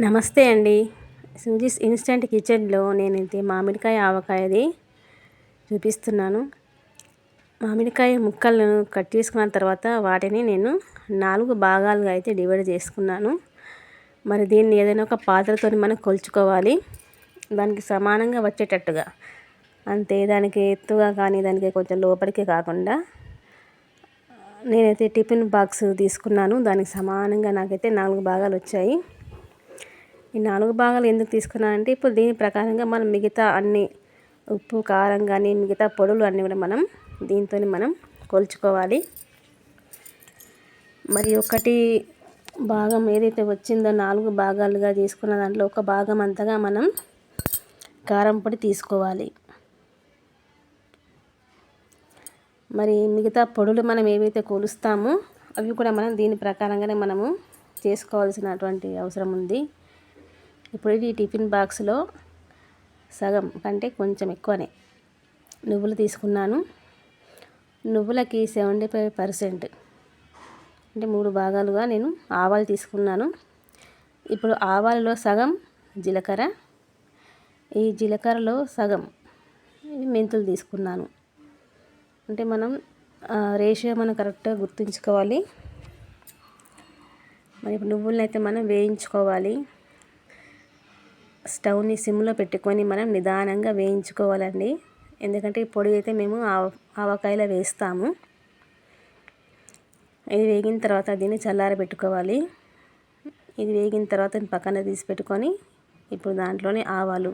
నమస్తే అండి. Suzie's instant కిచెన్లో నేనైతే మామిడికాయ ఆవకాయది చూపిస్తున్నాను. మామిడికాయ ముక్కలను కట్ చేసుకున్న తర్వాత వాటిని నేను నాలుగు భాగాలుగా అయితే డివైడ్ చేసుకున్నాను. మరి దీన్ని ఏదైనా ఒక పాత్రతో మనం కొలుచుకోవాలి. దానికి సమానంగా వచ్చేటట్టుగా. అంతే దానికి ఎత్తుగా కానీ దానికి కొంచెం లోపలికి కాకుండా. నేనైతే టిఫిన్ బాక్స్ తీసుకున్నాను. దానికి సమానంగా నాకైతే నాలుగు భాగాలు వచ్చాయి. ఈ నాలుగు భాగాలు ఎందుకు తీసుకున్నానంటే ఇప్పుడు దీని ప్రకారంగా మనం మిగతా అన్ని ఉప్పు కారం కానీ మిగతా పొడులు అన్నీ కూడా మనం దీంతో మనం కొలుచుకోవాలి. మరి ఒకటి భాగం ఏదైతే వచ్చిందో నాలుగు భాగాలుగా తీసుకున్న దాంట్లో ఒక భాగం అంతగా మనం కారం పొడి తీసుకోవాలి. మరి మిగతా పొడులు మనం ఏవైతే కొలుస్తామో అవి కూడా మనం దీని ప్రకారంగానే మనము చేసుకోవాల్సినటువంటి అవసరం ఉంది. ఇప్పుడు ఈ టిఫిన్ బాక్స్లో సగం కంటే కొంచెం ఎక్కువనే నువ్వులు తీసుకున్నాను. నువ్వులకి సెవెంటీ ఫైవ్ పర్సెంట్ అంటే మూడు భాగాలుగా నేను ఆవాలు తీసుకున్నాను. ఇప్పుడు ఆవాలలో సగం జీలకర్ర ఈ జీలకర్రలో సగం మెంతులు తీసుకున్నాను. అంటే మనం రేషియో మనం కరెక్ట్గా గుర్తుంచుకోవాలి. మరి ఇప్పుడు నువ్వులను అయితే మనం వేయించుకోవాలి. స్టవ్ని సిమ్లో పెట్టుకొని మనం నిదానంగా వేయించుకోవాలండి. ఎందుకంటే ఈ పొడి అయితే మేము ఆవకాయలో వేస్తాము. ఇది వేగిన తర్వాత దీన్ని చల్లారబెట్టుకోవాలి ఇది వేగిన తర్వాత పక్కన తీసి పెట్టుకొని ఇప్పుడు దాంట్లోనే ఆవాలు.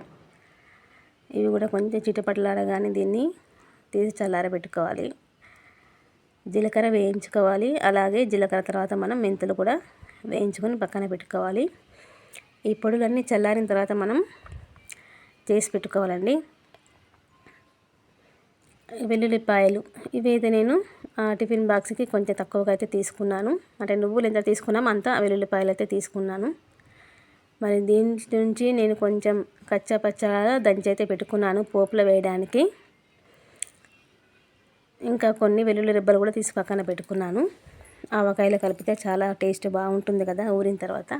ఇవి కూడా కొంచెం చిటపట్లాడగానే దీన్ని తీసి చల్లారబెట్టుకోవాలి జీలకర్ర వేయించుకోవాలి. అలాగే జీలకర్ర తర్వాత మనం మెంతులు కూడా వేయించుకొని పక్కన పెట్టుకోవాలి. ఈ పొడులన్నీ చల్లారిన తర్వాత మనం చేసి పెట్టుకోవాలండి. వెల్లుల్లిపాయలు ఇవైతే నేను టిఫిన్ బాక్స్కి కొంచెం తక్కువగా అయితే తీసుకున్నాను. అంటే నువ్వులు ఎంత తీసుకున్నామో అంత వెల్లుల్లిపాయలు అయితే తీసుకున్నాను. మరి దీని నుంచి నేను కొంచెం కచ్చా పచ్చగా దంచి అయితే పెట్టుకున్నాను పోపులో వేయడానికి. ఇంకా కొన్ని వెల్లుల్లి రెబ్బలు కూడా తీసి పక్కన పెట్టుకున్నాను. ఆవకాయలు కలిపితే చాలా టేస్ట్ బాగుంటుంది కదా ఊరిన తర్వాత.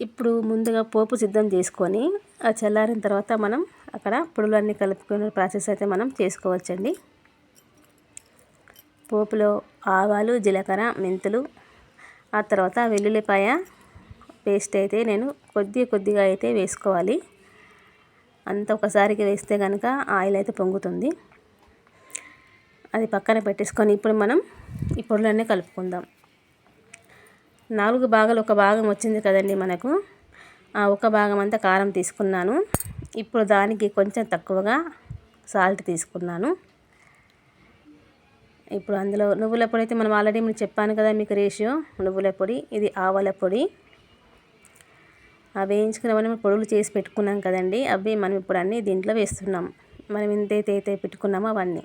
ఇప్పుడు ముందుగా పోపు సిద్ధం చేసుకొని ఆ చల్లారిన తర్వాత మనం అక్కడ పొడులన్నీ కలుపుకునే ప్రాసెస్ అయితే మనం చేసుకోవచ్చండి. పోపులో ఆవాలు జీలకర్ర మెంతులు ఆ తర్వాత వెల్లుల్లిపాయ పేస్ట్ అయితే నేను కొద్ది కొద్దిగా అయితే వేసుకోవాలి. అంత ఒకసారికి వేస్తే కనుక ఆయిల్ అయితే పొంగుతుంది. అది పక్కన పెట్టేసుకొని ఇప్పుడు మనం ఈ పొడులన్నీ కలుపుకుందాం. నాలుగు భాగాలు ఒక భాగం వచ్చింది కదండి మనకు. ఆ ఒక భాగం అంతా కారం తీసుకున్నాను. ఇప్పుడు దానికి కొంచెం తక్కువగా సాల్ట్ తీసుకున్నాను. ఇప్పుడు అందులో నువ్వుల పొడి అయితే మనం ఆల్రెడీ నేను చెప్పాను కదా మీకు రేషియో నువ్వుల పొడి ఇది ఆవల పొడి. అవి వేయించుకున్నవన్నీ పొడులు చేసి పెట్టుకున్నాం కదండి. అవి మనం ఇప్పుడు అన్నీ దీంట్లో వేస్తున్నాం. మనం ఎంతైతే అయితే పెట్టుకున్నామో అవన్నీ.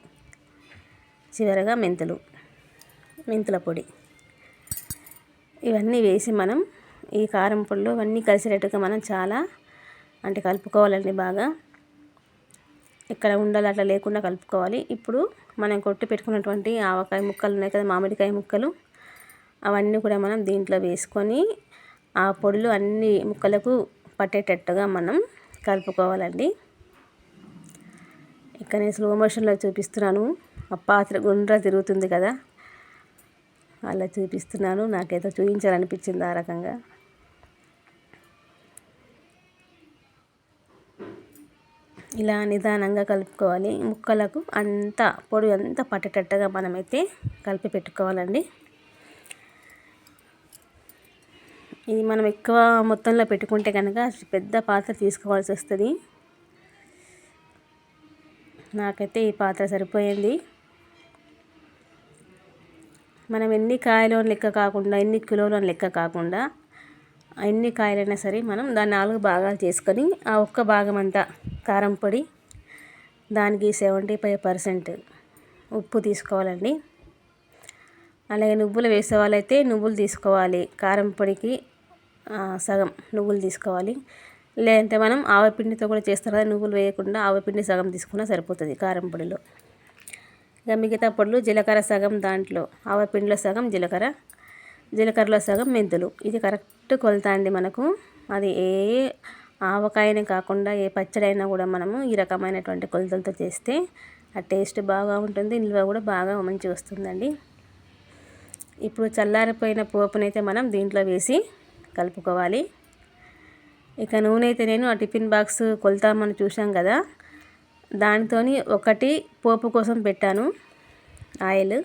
చివరగా మెంతులు మెంతుల పొడి. ఇవన్నీ వేసి మనం ఈ కారం పొడిలో ఇవన్నీ కలిసేటట్టుగా మనం చాలా అంటే కలుపుకోవాలండి బాగా. ఇక్కడ ఉండాలి అట్లా లేకుండా కలుపుకోవాలి. ఇప్పుడు మనం కొట్టి పెట్టుకున్నటువంటి ఆవకాయ ముక్కలు ఉన్నాయి కదా మామిడికాయ ముక్కలు. అవన్నీ కూడా మనం దీంట్లో వేసుకొని ఆ పొడులు అన్ని ముక్కలకు పట్టేటట్టుగా మనం కలుపుకోవాలండి. ఇక్కడ నేను స్లో మోషన్లో చూపిస్తున్నాను. ఆ పాత్ర గుండ్ర తిరుగుతుంది కదా. అలా చూపిస్తున్నాను. నాకైతే చూపించాలనిపించింది ఆ రకంగా. ఇలా నిదానంగా కలుపుకోవాలి. ముక్కలకు అంతా పొడి అంతా పట్టేటట్టుగా మనమైతే కలిపి పెట్టుకోవాలండి. ఇది మనం ఎక్కువ మొత్తంలో పెట్టుకుంటే కనుక పెద్ద పాత్ర తీసుకోవాల్సి వస్తుంది. నాకైతే ఈ పాత్ర సరిపోయింది. మనం ఎన్ని కాయలు లెక్క కాకుండా ఎన్ని కిలోలు లెక్క కాకుండా ఎన్ని కాయలైనా సరే మనం దాన్ని నాలుగు భాగాలు చేసుకొని ఆ ఒక్క భాగం అంతా కారం పొడి దానికి సెవెంటీ ఫైవ్ పర్సెంట్ ఉప్పు తీసుకోవాలండి. అలాగే నువ్వులు వేసే వాళ్ళైతే నువ్వులు తీసుకోవాలి. కారం పొడికి సగం నువ్వులు తీసుకోవాలి. లేదంటే మనం ఆవపిండితో కూడా చేస్తారు కదా నువ్వులు వేయకుండా ఆవపిండి సగం తీసుకున్నా సరిపోతుంది కారం పొడిలో. ఇక మిగతా పొడులు జీలకర్ర సగం దాంట్లో. ఆవపిండిలో సగం జీలకర్ర జీలకర్రలో సగం మెంతులు. ఇది కరెక్ట్ కొలత అండి మనకు. అది ఏ ఆవకాయనే కాకుండా ఏ పచ్చడి అయినా కూడా మనము ఈ రకమైనటువంటి కొలతలతో చేస్తే ఆ టేస్ట్ బాగా ఉంటుంది నిల్వ కూడా బాగా మంచి వస్తుందండి. ఇప్పుడు చల్లారిపోయిన పోపునైతే మనం దీంట్లో వేసి కలుపుకోవాలి. ఇక నూనె అయితే నేను ఆ టిఫిన్ బాక్స్ కొలుతామని చూసాం కదా. దానితో ఒకటి పోపు కోసం పెట్టాను ఆయిల్.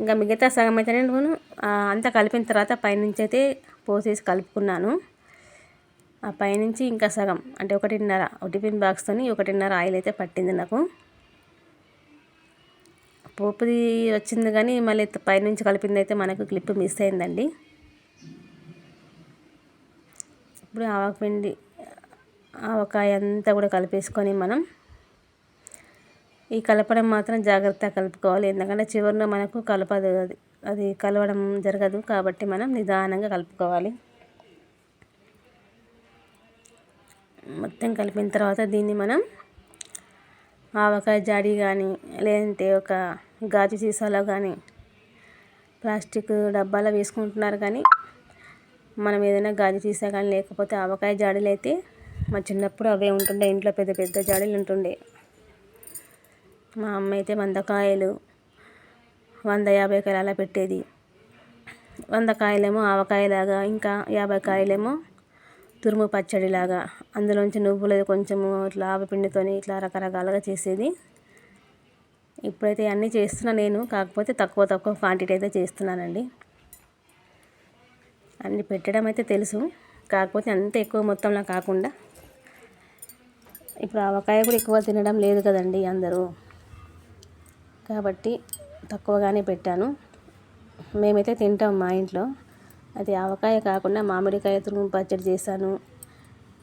ఇంకా మిగతా సగం అయితే నేను అంతా కలిపిన తర్వాత పైనుంచి అయితే పోసేసి కలుపుకున్నాను. ఆ పైనుంచి ఇంకా సగం అంటే ఒకటిన్నర టిఫిన్ బాక్స్తో ఒకటిన్నర ఆయిల్ అయితే పట్టింది నాకు. పోపుది వచ్చింది కానీ మళ్ళీ పైనుంచి కలిపింది అయితే మనకు క్లిప్ మిస్ అయిందండి. ఇప్పుడు ఆవపిండి ఆవకాయ అంతా కూడా కలిపేసుకొని మనం ఈ కలపడం మాత్రం జాగ్రత్తగా కలుపుకోవాలి. ఎందుకంటే చివరిలో మనకు కలపదు అది అది కలవడం జరగదు కాబట్టి మనం నిదానంగా కలుపుకోవాలి. మొత్తం కలిపిన తర్వాత దీన్ని మనం ఆవకాయ జాడి కానీ లేదంటే ఒక గాజు సీసాలో కానీ ప్లాస్టిక్ డబ్బాలో వేసుకుంటున్నారు కానీ మనం ఏదైనా గాజు సీసా కానీ లేకపోతే ఆవకాయ జాడీలు అయితే మా చిన్నప్పుడు అవే ఉంటుండే. ఇంట్లో పెద్ద పెద్ద జాడీలు ఉంటుండే. మా అమ్మ అయితే వంద కాయలు వంద యాభై కాయలు అలా పెట్టేది. వంద కాయలేమో ఆవకాయలాగా ఇంకా యాభై కాయలేమో తురుము పచ్చడిలాగా. అందులోంచి నువ్వులు కొంచెము ఇట్లా ఆవపిండితోని ఇట్లా రకరకాలుగా చేసేది. ఇప్పుడైతే అన్నీ చేస్తున్నా నేను కాకపోతే తక్కువ తక్కువ క్వాంటిటీ అయితే చేస్తున్నానండి. అన్నీ పెట్టడం అయితే తెలుసు కాకపోతే అంత ఎక్కువ మొత్తంలో కాకుండా. ఇప్పుడు ఆవకాయ కూడా ఎక్కువ తినడం లేదు కదండి అందరూ. కాబట్టి తక్కువగానే పెట్టాను. మేమైతే తింటాం మా ఇంట్లో. అది ఆవకాయ కాకుండా మామిడికాయ తురుము పచ్చడి చేశాను.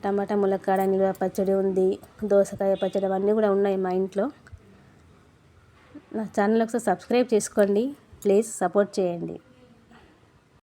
టమాటా ములక్కాడ నిల్వ పచ్చడి ఉంది దోసకాయ పచ్చడి అవన్నీ కూడా ఉన్నాయి మా ఇంట్లో. నా ఛానల్ ఒకసారి సబ్స్క్రైబ్ చేసుకోండి. ప్లీజ్ సపోర్ట్ చేయండి.